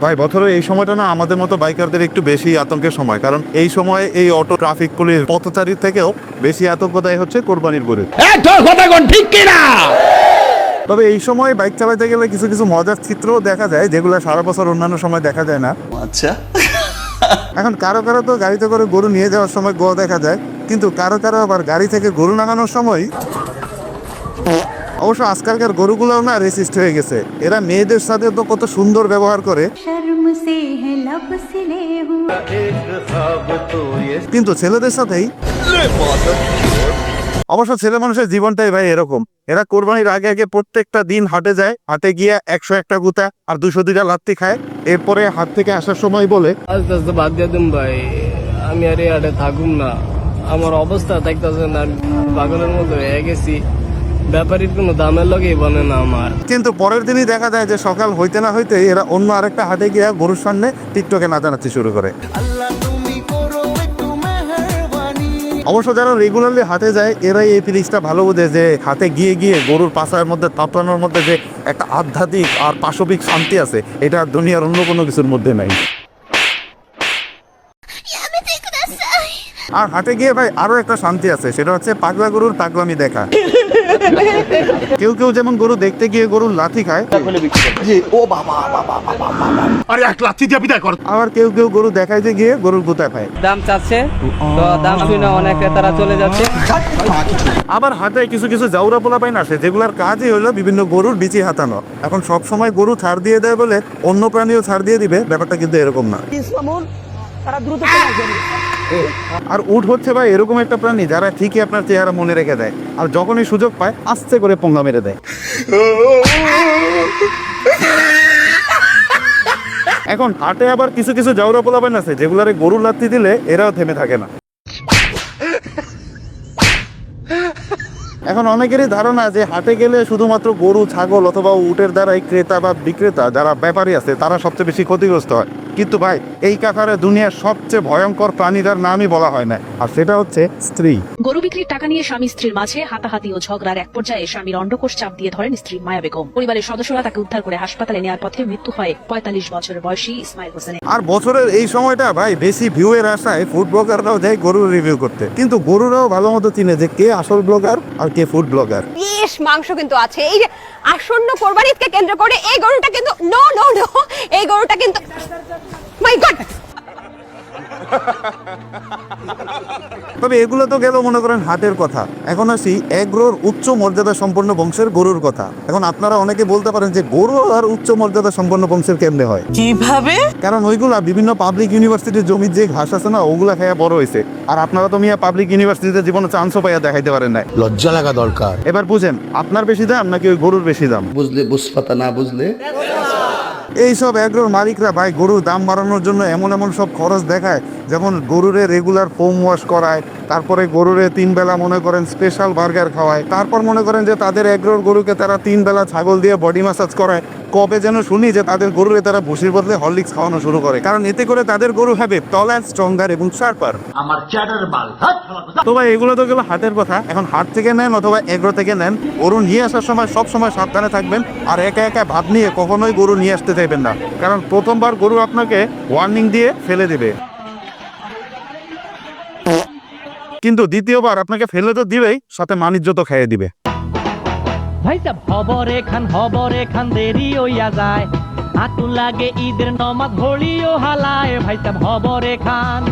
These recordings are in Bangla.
ভাই বছরের এই সময়টা না আমাদের মতো বাইকারদের একটু বেশি আতঙ্কের সময় কারণ এই সময় এই অটো ট্রাফিক পুলিশ পথচারীর থেকেও বেশি আতঙ্ক দেয় হচ্ছে কোরবানির গরু ঠিক কিনা? তবে এই সময় বাইক চালাতে গেলে কিছু কিছু মজার চিত্রও দেখা যায় যেগুলো সারা বছর অন্যান্য সময় দেখা যায় না। আচ্ছা। এখন কারও কারও তো গাড়িতে করে গরু নিয়ে যাওয়ার সময় গোয়া দেখা যায় কিন্তু কারও কারও আবার গাড়ি থেকে গরু নামানোর সময় অবশ্য আজকালকার গরুগুলোও না রেসিস্ট হয়ে গেছে। এরা মেয়েদের সাথে তো কত সুন্দর ব্যবহার করে। কিন্তু ছেলেদের সাথেই। অবশ্য ছেলে মানুষের জীবনটাই ভাই এরকম। এরা কোরবানির আগে আগে প্রত্যেকটা দিন হাটে যায় হাটে গিয়ে একশো একটা গুতা আর দুশো দুটা লাত্তি খায়। এরপরে হাট থেকে আসার সময় বলে আস্তে আস্তে বাদ দিয়ে দিন ভাই আমি আর এই হাটে থাকুম না। আমার অবস্থা থাকতেছে না বাগানের মতো হয়ে গেছি। ব্যাপারীর কোনো দামের না আমার। কিন্তু পরের দিনই দেখা যায় যে সকাল হইতে না হইতে এরা অন্য আরেকটা হাটে গিয়ে গরুর সামনে টিকটকে শুরু করে। অবশ্য যারা রেগুলারলি হাটে যায়, এরাই এই ফিলিংসটা ভালো বোঝে যে হাতে গিয়ে গিয়ে গরুর পাশার মধ্যে তাপড়ানোর মধ্যে যে একটা আধ্যাত্মিক আর পাশবিক শান্তি আছে, এটা দুনিয়ার অন্য কোনো কিছুর মধ্যে নাই। আর হাটে গিয়ে ভাই আরও একটা শান্তি আছে, সেটা হচ্ছে পাগলা গরুর পাগলামি দেখা। কেউ কেউ যেমন গরু দেখতে গিয়ে গরুর লাথি খায়। আবার কেউ কেউ গরু দেখাইতে গিয়ে গরুর গুতায় খায়। দাম চাচ্ছে তো দাম শুনে অনেক ক্রেতারা চলে যাচ্ছে। আবার হাতে কিছু কিছু জাউরা পোলা পাই না সে যেগুলার কাজই হলো বিভিন্ন গরুর বিচি হাতানো এখন সব সময় গরু ছাড় দিয়ে দেয় বলে অন্য প্রাণীও ছাড় দিয়ে দিবে ব্যাপারটা কিন্তু এরকম না। আর উঠ হচ্ছে ভাই এরকম একটা প্রাণী যারা ঠিকই আপনার চেহারা মনে রেখে দেয়। আর যখনই সুযোগ পায়, আস্তে করে পঙ্গা মেরে দেয়। এখন হাটে আবার কিছু কিছু জাউরা পোলাবেন আছে, যেগুলারে গরু লাত্তি দিলে এরাও থেমে থাকে না। এখন অনেকেরই ধারণা যে হাটে গেলে শুধুমাত্র গরু ছাগল অথবা উটের দ্বারাই ক্রেতা বা বিক্রেতা যারা ব্যাপারী আছে তারা সবচেয়ে বেশি ক্ষতিগ্রস্ত হয়। কিন্তু ভাই এই কাতারে দুনিয়ার সবচেয়ে ভয়ঙ্কর প্রাণীটার নামই বলা হয় না। আর সেটা হচ্ছে স্ত্রী। গরু বিক্রির টাকা নিয়ে স্বামী স্ত্রীর মাঝে হাতাহাতি ও ঝগড়ার এক পর্যায়ে স্বামীর অন্ডকোষ চাপ দিয়ে ধরেন স্ত্রী মায়া বেগম। পরিবারের সদস্যরা তাকে উদ্ধার করে হাসপাতালে নেওয়ার পথে মৃত্যু হয় পঁয়তাল্লিশ বছর বয়সী ইসমাইল হোসেনের। আর বছরের এই সময়টা ভাই বেশি ভিউ এর আশায় ফুড ব্লগাররাও যায় গরুর রিভিউ করতে। কিন্তু গরুরাও ভালো মতো চিনে যে কে আসল ব্লগার আর কে ফুড ব্লগার বেশ, মাংস কিন্তু আছে। এই যে আসন্ন কোরবানিকে কেন্দ্র করে এই গরুটা কিন্তু নো নো নো এই গরুটা কিন্তু তবে এগুলো তো গেল মনে করেন হাটের কথা। এখন আসি এগ্রোর উচ্চ মর্যাদা সম্পন্ন বংশের গরুর কথা। এখন আপনারা অনেকে বলতে পারেন যে গরু আর উচ্চ মর্যাদা সম্পন্ন বংশের কেমনে হয়? কীভাবে? কারণ ওইগুলা বিভিন্ন পাবলিক ইউনিভার্সিটির জমির যে ঘাস আছে না ওগুলা খাইয়া বড় হয়েছে। আর আপনারা তো মিয়া পাবলিক ইউনিভার্সিটিতে জীবনে চান্সও পাইয়া দেখাইতে পারেন নাই। লজ্জা লাগা দরকার। এবার বুঝেন আপনার বেশি দাম নাকি ওই গরুর বেশি দাম? বুঝলে বুঝপাতা না বুঝলে? এইসব অ্যাগ্রোর মালিকরা ভাই গরুর দাম বাড়ানোর জন্য এমন এমন সব খরচ দেখায়, যেমন গরুরে রেগুলার ফোম ওয়াশ করায়, তারপরে গরুরে তিন বেলা মনে করেন স্পেশাল বার্গার খাওয়ায়, তারপর মনে করেন যে তাদের অ্যাগ্রোর গরুকে তারা তিন বেলা ছাগল দিয়ে বডি ম্যাসাজ করায় কবে যেন শুনি যে তাদের গরুরে তারা ভুসির বদলে হরলিক্স খাওয়ানো শুরু করে। কারণ এতে করে তাদের গরু হবে টল অ্যান্ড স্ট্রঙ্গার এবং শার্পার তো ভাই এগুলো তো গেলো হাতের কথা। এখন হাট থেকে নেন অথবা এগ্রো থেকে নেন গরু নিয়ে আসার সময় সব সময় সাবধানে থাকবেন আর একা একা ভাব নিয়ে কখনোই গরু নিয়ে আসতে চাইবেন না। কারণ প্রথমবার গরু আপনাকে ওয়ার্নিং দিয়ে ফেলে দেবে। কিন্তু দ্বিতীয়বার আপনাকে ফেলে তো দিবেই সাথে মানিজ্য তো খাইয়ে দিবে। ভাই সাব হবরে খান হবরে খান দেরি হইয়া যায়। আতু লাগে ঈদের নমাজ ঘড়িও হালায় ভাই সাব হবরে খান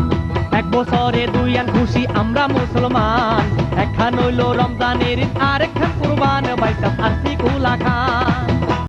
এক বছরে দুই আন খুশি, আমরা মুসলমান। একখান হইল রমজানের আর একখান কুরবান ভাই সাব আর্থিক উলা খান।